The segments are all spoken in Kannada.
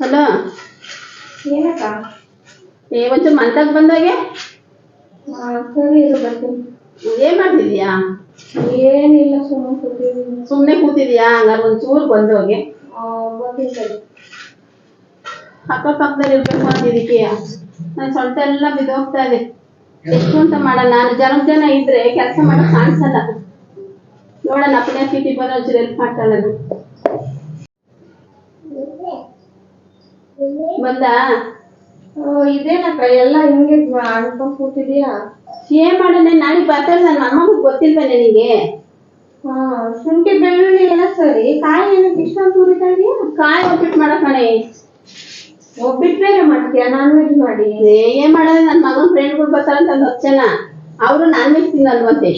ಹಲೋ? ಏನಕ್ಕ? ಏ ಒಂಚೂರು ಮಂತಕ್ಕೆ ಬಂದೋಗೆ? ಆ, ಸರಿ ಇರು ಬರ್ತೀನಿ ಏನ್ ಮಾಡ್ತಿದ್ಯಾ? ಏನಿಲ್ಲ ಸುಮ್ಮನೆ ಕೂತಿದ್ದೀನಿ ಸುಮ್ನೆ ಕೂತಿದ್ಯಾ? ಹಂಗಾರೆ ಒಂಚೂರು ಬಂದೋಗೆ. ಬರ್ತೀನಿ ಸರಿ. ಅಕ್ಕಪಕ್ಕದಲ್ಲಿ ಇರ್ಬೇಕು ಅಂತಿದಕ್ಕೆ ನನ್ನ ಸೊಂಟ ಎಲ್ಲ ಬಿದ್ದೋಗ್ತಾ ಇದೆ ಎಷ್ಟು ಅಂತ ಮಾಡಲ್ಲ ನಾನು ಜನ ಜನ ಇದ್ರೆ ಕೆಲಸ ಮಾಡಕ್ ಕಾಣಿಸಲ್ಲ. ನೋಡೋಣ ಅಪ್ಪನೇ ಸ್ಥಿತಿ ಬರೋ ಹೆಲ್ಪ್ ಮಾಡ್ತಾಳೆ ಅದು. ಬಂದ? ಇದೇನಕ್ಕ ಎಲ್ಲ ಹಿಂಗೆ ಅನ್ಕೊಂಡ್ ಕೂತಿದ್ಯಾ? ಏನ್ ಮಾಡೋಣ ನಾಳೆ ಬರ್ತಾಳೆ ನನ್ನ ಅಮ್ಮಗೂ ಗೊತ್ತಿಲ್ವೇ ನಿನಗೆ ಹಾ ಶುಂಠಿ ಬೆಳ್ಳುಳ್ಳಿ ಎಲ್ಲ ಸರಿ ಕಾಯಿ ಏನಕ್ಕೆ ಇಷ್ಟೊಂದು ತುರಿತಾ ಇದೆಯಾ? ಕಾಯಿ ಒಪ್ಪಿಟ್ಟು ಮಾಡಕಣೆ ಒಬ್ಬಿಟ್ಟು ಬೇರೆ ಮಾಡ್ತೀಯಾ? ನಾನ್ ವೆಜ್ ಮಾಡಿ. ಏನ್ ಮಾಡೋದು? ನನ್ನ ಮಗನ ಫ್ರೆಂಡ್ಗಳು ಬರ್ತಾರಂತ ಒಂದು ಹತ್ತು ಜನ. ಅವರು ನಾನ್ ವೆಜ್ ತಿನ್ನಲ್ವಂತೆ.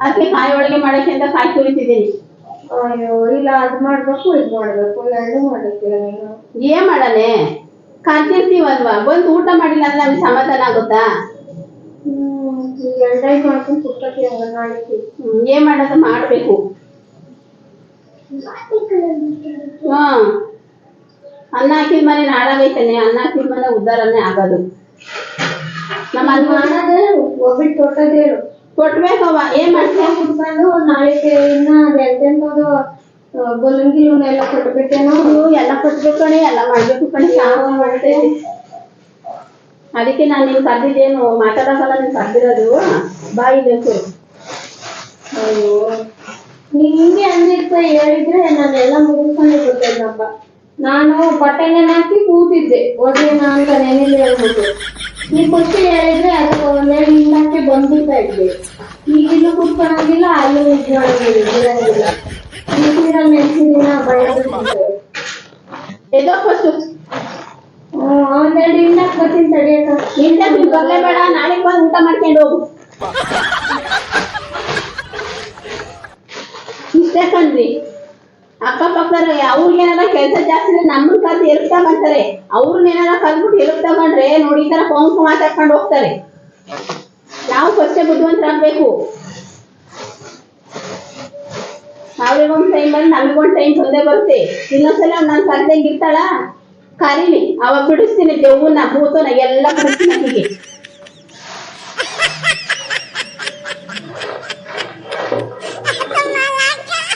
ಅದಕ್ಕೆ ಕಾಯಿ ಒಳಗೆ ಮಾಡಕ್ಕೆ ಅಂತ ಕಾಯಿ ತುರಿತಿದ್ದೀನಿ. ಇಲ್ಲ ಅದ್ ಮಾಡ್ಬೇಕು ಇದು ಮಾಡ್ಬೇಕು ಎರಡು ಮಾಡ್ಬೇಕಿಲ್ಲ ನೀನು? ಏನ್ ಮಾಡನೆ ಕಾಯ್ತಿರ್ತೀವಲ್ವಾ ಬಂದು ಊಟ ಮಾಡಿಲ್ಲ ಅಂದ್ರೆ ನಮ್ಗೆ ಸಮಾಧಾನ ಆಗುತ್ತಾ? ಹ್ಮ್ ಮಾಡ್ಕೊಂಡು ಪುಸ್ತಕ ಹ್ಮ್, ಏನ್ ಮಾಡೋದು? ಮಾಡ್ಬೇಕು. ಹಾ. ಅನ್ನ ಹಾಕಿದ ಮನೆ ನಾಡಾಗೈತಾನೆ ಅನ್ನ ಹಾಕಿದ ಮನೆ ಉದ್ದಾರನೇ ಆಗೋದು. ನಮ್ಮ ಅದ್ ಅನ್ನ ಮಾಡೋದು ಒಬ್ಬಿಟ್ಟು ತೊಟ್ಟದೇಳು ಕೊಟ್ಬೇಕವ ಏನ್ ಮಾಡ್ತೀಯ? ನಾಳೆ ನಾಳೆಗೆ ಇನ್ನ ಅದ್ ಎಂತೆಂತದು ಎಲ್ಲ ಕೊಟ್ಬಿಟ್ಟೇನೋ ಅವ್ರು ಎಲ್ಲ ಕೊಟ್ಬೇಕು ಕಣೆ, ಎಲ್ಲ ಮಾಡ್ಬೇಕು ಕಣೆ ಯಾವ ಮಾಡುತ್ತೆ ಅದಕ್ಕೆ ನಾನು ನಿನ್ ಕರ್ದಿದ್ದೇನು ಮಾತಾಡಕಲ್ಲ ನೀನ್ ಕರ್ದಿರೋದು, ಬಾಯಿ ಬೇಕು. ಅಯ್ಯೋ ನೀನ್ ಹಿಂಗೆ ಅಂದಿರ್ತ ಹೇಳಿದ್ರೆ ನಾನು ಎಲ್ಲ ಮುಗಿಸ್ಕೊಂಡೆ ಗೊತ್ತಿಲ್ಲಪ್ಪ ನಾನು ಬಟ್ಟೆನೆ ಹಾಕಿ ಕೂತಿದ್ದೆ ಒಳ್ಳೆ ಅಂತ ನೆನೆಲಿ ಹೇಳ್ಬಿಟ್ಟು ನೀ ಕೊಟ್ಟು ಹೇಳಿದ್ರೆ ಅದಕ್ಕೆ ಒಂದೆರಡು ಹಿಂದಕ್ಕೆ ಬಂದ್ಬಿಡ್ತಾ ಇದ್ದೆ. ಕೂತ್ಕೊಳಂಗಿಲ್ಲ ಅಲ್ಲೂ ಸೀರಲ್ಲಿ ನೆನ್ಸಿದಿನ ಭಯ ಬಿಡ್ತಿದ್ದೆ ಎದೋ ಫಸ್ಟು ಒಂದೆರಡು ಬರ್ತೀನಿ ಬಂದು ಊಟ ಮಾಡ್ಕೊಂಡು ಹೋಗು. ಇಷ್ಟೇ ಕಣ್ರಿ. ಅಕ್ಕಪಕ್ಕದ ಅವ್ರಿಗೇನಾರ ಕೆಲಸ ಜಾಸ್ತಿ ಇದ್ರೆ ನಮ್ಮನ್ನ ಕರೆದು ಎಲ್ಪ್ ತಗೊಂತಾರೆ ಅವ್ರನ್ನ ಏನಾರ ಕಲ್ಬಿಟ್ಟು ಎಲ್ಪ್ ತಗೊಂಡ್ರೆ ನೋಡಿ ಈ ತರ ಕೊಂಕು ಮಾತಾಡ್ಕೊಂಡು ಹೋಗ್ತಾರೆ. ನಾವು ಫಸ್ಟೇ ಬುದ್ಧಿವಂತರಾಗ್ಬೇಕು. ಅವ್ರಿಗೊಂದು ಟೈಮ್ ಬಂದು ನಮಗೊಂದು ಟೈಮ್ ಬಂದೆ ಬರುತ್ತೆ. ಇನ್ನೊಂದ್ಸಲ ನಾನು ಕರೆದಂಗೆ ಇರ್ತಾಳ, ಕರೀಲಿ, ಅವಾಗ ಬಿಡಿಸ್ತೀನಿ ದೆವ್ವನ ಭೂತನ, ಎಲ್ಲ ಬಿಡಿಸ್ತೀನಿ